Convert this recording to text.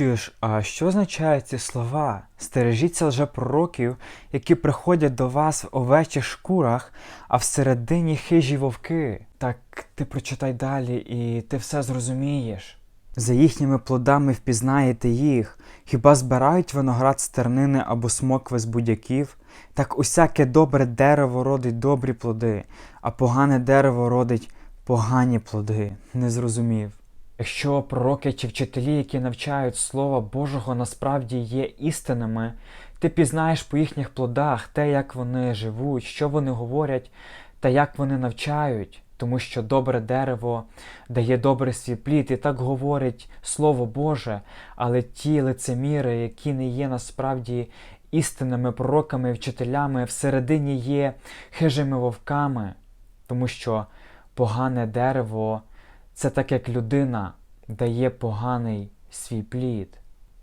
Чуєш, а що означають ці слова? Стережіться лжепророків, які приходять до вас в овечих шкурах, а всередині хижі вовки. Так ти прочитай далі, і ти все зрозумієш. За їхніми плодами впізнаєте їх. Хіба збирають виноград з тернини або смокви з будяків? Так усяке добре дерево родить добрі плоди, а погане дерево родить погані плоди. Не зрозумів. Якщо пророки чи вчителі, які навчають Слова Божого, насправді є істинними, ти пізнаєш по їхніх плодах те, як вони живуть, що вони говорять та як вони навчають, тому що добре дерево дає добрий свій і так говорить Слово Боже, але ті лицеміри, які не є насправді істинними пророками і вчителями, всередині є хижими вовками, тому що погане дерево це так як людина дає поганий свій плід.